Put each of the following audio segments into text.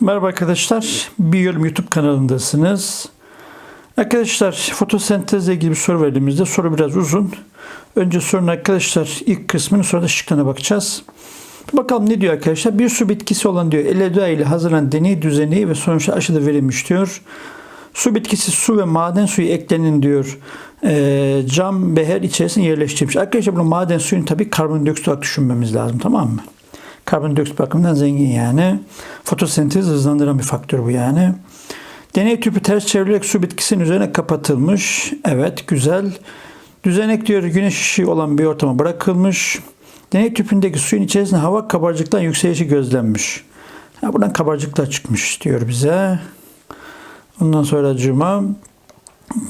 Merhaba arkadaşlar. Biyolum YouTube kanalındasınız. Arkadaşlar fotosentezle ilgili bir soru verdiğimizde soru biraz uzun. Önce sorunun arkadaşlar ilk kısmını sonra da şıklarına bakacağız. Bakalım ne diyor arkadaşlar? Bir su bitkisi olan diyor eleda ile hazırlanan deney düzeni ve sonuçta aşıda verilmiş diyor. Su bitkisi su ve maden suyu eklenin diyor. Ee, cam beher içerisine yerleştirilmiş. Arkadaşlar bunu maden suyunu tabii karbondioksit olarak düşünmemiz lazım tamam mı? Karbondioksit bakımından zengin yani. Fotosentez hızlandıran bir faktör bu yani. Deney tüpü ters çevrilerek su bitkisinin üzerine kapatılmış. Evet güzel. Düzenek diyor güneş ışığı olan bir ortama bırakılmış. Deney tüpündeki suyun içerisinde hava kabarcıktan yükselişi gözlenmiş. Ha, buradan kabarcıklar çıkmış diyor bize. Ondan sonra cuma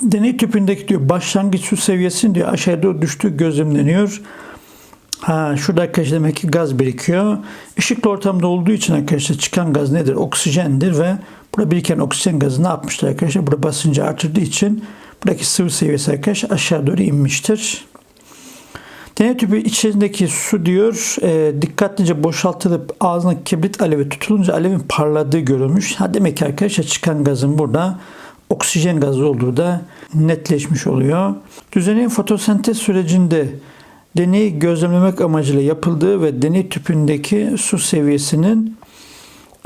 deney tüpündeki diyor başlangıç su seviyesinin diyor aşağıya doğru düştüğü gözlemleniyor. Ha, şurada arkadaşlar demek ki gaz birikiyor. Işıklı ortamda olduğu için arkadaşlar çıkan gaz nedir? Oksijendir ve burada biriken oksijen gazı ne yapmışlar arkadaşlar? Burada basıncı artırdığı için buradaki sıvı seviyesi arkadaşlar aşağı doğru inmiştir. Deney tüpü içerisindeki su diyor e, dikkatlice boşaltılıp ağzına kibrit alevi tutulunca alevin parladığı görülmüş. Ha demek ki arkadaşlar çıkan gazın burada oksijen gazı olduğu da netleşmiş oluyor. Düzeneğin fotosentez sürecinde deneyi gözlemlemek amacıyla yapıldığı ve deney tüpündeki su seviyesinin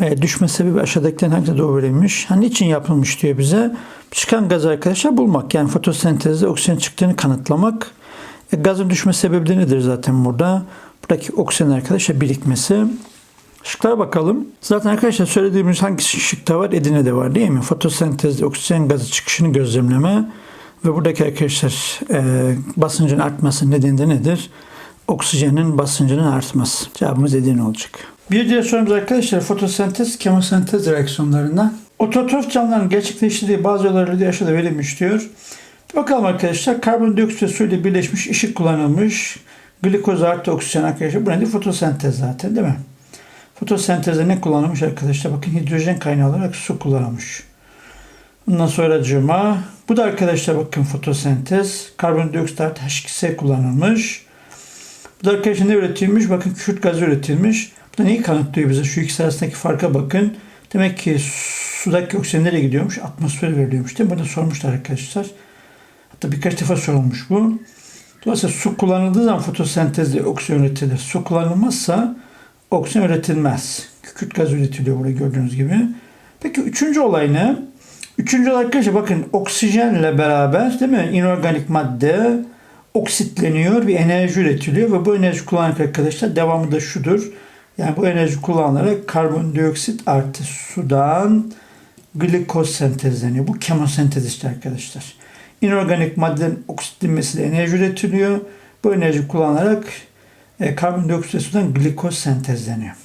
e, düşme sebebi aşağıdakilerin hangisine doğru verilmiş? Hani için yapılmış diyor bize. Çıkan gazı arkadaşlar bulmak. Yani fotosentezde oksijen çıktığını kanıtlamak. E, gazın düşme sebebi de nedir zaten burada? Buradaki oksijen arkadaşlar birikmesi. Şıklara bakalım. Zaten arkadaşlar söylediğimiz hangi şıkta var? Edirne'de var değil mi? Fotosentezde oksijen gazı çıkışını gözlemleme. Ve buradaki arkadaşlar e, basıncın artması nedeni de nedir? Oksijenin basıncının artması. Cevabımız Edirne olacak. Bir diğer sorumuz arkadaşlar fotosentez, kemosentez reaksiyonlarından. Ototrof canlıların gerçekleştirdiği bazı olaylarda aşağıda verilmiş diyor. Bakalım arkadaşlar karbondioksit ve su ile birleşmiş ışık kullanılmış. Glikoz artı oksijen arkadaşlar. Bu nedir? Fotosentez zaten değil mi? Fotosentezde ne kullanılmış arkadaşlar? Bakın hidrojen kaynağı olarak su kullanılmış. Bundan sonra cıma. Bu da arkadaşlar bakın fotosentez. Karbondioksit artı H2S kullanılmış. Bu da arkadaşlar ne üretilmiş? Bakın kükürt gazı üretilmiş. Bu da neyi kanıtlıyor bize? Şu ikisi arasındaki farka bakın. Demek ki sudaki oksijen nereye gidiyormuş? Atmosfere veriliyormuş değil mi? Burada sormuşlar arkadaşlar. Hatta birkaç defa sorulmuş bu. Dolayısıyla su kullanıldığı zaman fotosentezde oksijen üretilir. Su kullanılmazsa oksijen üretilmez. Kükürt gazı üretiliyor burada gördüğünüz gibi. Peki üçüncü olay ne? Üçüncü olarak arkadaşlar bakın oksijenle beraber değil mi inorganik madde oksitleniyor bir enerji üretiliyor ve bu enerji kullanarak arkadaşlar devamı da şudur. Yani bu enerji kullanılarak karbondioksit artı sudan glikoz sentezleniyor. Bu kemosentez işte arkadaşlar. İnorganik maddenin oksitlenmesiyle enerji üretiliyor. Bu enerji kullanarak e, karbondioksit ve sudan glikoz sentezleniyor.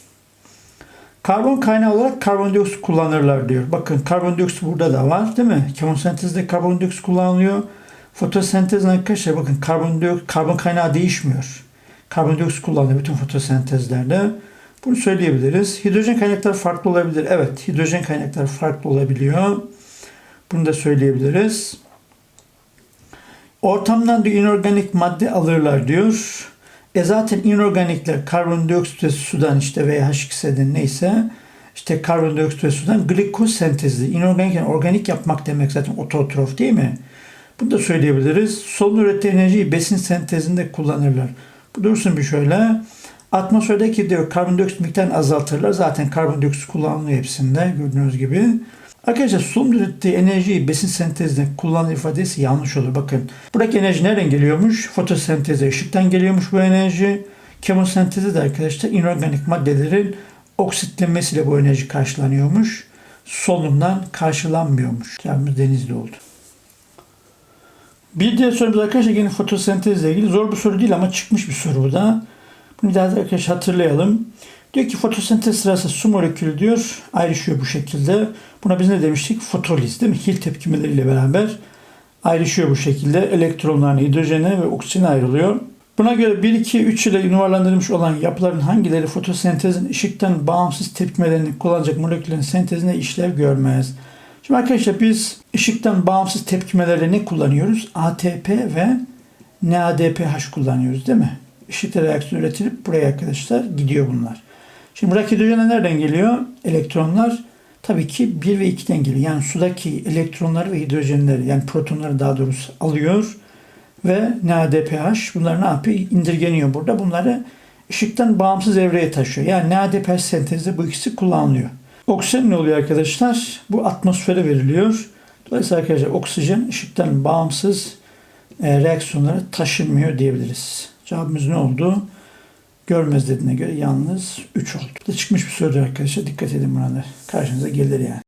Karbon kaynağı olarak karbondioksit kullanırlar diyor. Bakın karbondioksit burada da var değil mi? Kemosentezde karbondioksit kullanılıyor. Fotosentez arkadaşlar bakın karbondioksit, karbon kaynağı değişmiyor. Karbondioksit kullanılıyor bütün fotosentezlerde. Bunu söyleyebiliriz. Hidrojen kaynakları farklı olabilir. Evet, hidrojen kaynakları farklı olabiliyor. Bunu da söyleyebiliriz. Ortamdan diyor inorganik madde alırlar diyor. E zaten inorganikler karbondioksit ve sudan işte veya H2S'den neyse işte karbondioksit ve sudan glikoz sentezli. İnorganik yani organik yapmak demek zaten ototrof değil mi? Bunu da söyleyebiliriz. Solun ürettiği enerjiyi besin sentezinde kullanırlar. Bu dursun bir şöyle. Atmosferdeki diyor karbondioksit miktarını azaltırlar. Zaten karbondioksit kullanılıyor hepsinde gördüğünüz gibi. Arkadaşlar solun ürettiği enerjiyi besin sentezinde kullanılan ifadesi yanlış olur. Bakın buradaki enerji nereden geliyormuş? Fotosenteze ışıktan geliyormuş bu enerji. Kemosentezde de arkadaşlar inorganik maddelerin oksitlenmesiyle bu enerji karşılanıyormuş. Solunumdan karşılanmıyormuş. Cevabımız denizli oldu. Bir diğer sorumuz arkadaşlar yine fotosentezle ilgili. Zor bir soru değil ama çıkmış bir soru bu da. Bunu daha da arkadaşlar hatırlayalım. Diyor ki fotosentez sırasında su molekülü diyor ayrışıyor bu şekilde. Buna biz ne demiştik? Fotoliz değil mi? Hil tepkimeleriyle beraber ayrışıyor bu şekilde. Elektronlarına, hidrojene ve oksijene ayrılıyor. Buna göre 1, 2, 3 ile numaralandırılmış olan yapıların hangileri fotosentezin ışıktan bağımsız tepkimelerini kullanacak moleküllerin sentezine işlev görmez? Şimdi arkadaşlar biz ışıktan bağımsız tepkimelerde ne kullanıyoruz? ATP ve NADPH kullanıyoruz değil mi? Işıkta reaksiyon üretilip buraya arkadaşlar gidiyor bunlar. Şimdi buradaki hidrojenler nereden geliyor? Elektronlar tabii ki 1 ve 2'den geliyor. Yani sudaki elektronları ve hidrojenleri yani protonları daha doğrusu alıyor ve NADPH bunlar ne yapıyor? İndirgeniyor burada. Bunları ışıktan bağımsız evreye taşıyor. Yani NADPH sentezde bu ikisi kullanılıyor. Oksijen ne oluyor arkadaşlar? Bu atmosfere veriliyor. Dolayısıyla arkadaşlar oksijen ışıktan bağımsız e, reaksiyonlara taşınmıyor diyebiliriz. Cevabımız ne oldu? Görmez dediğine göre yalnız 3 oldu. Bu da çıkmış bir soru arkadaşlar. Dikkat edin buna da. Karşınıza gelir yani.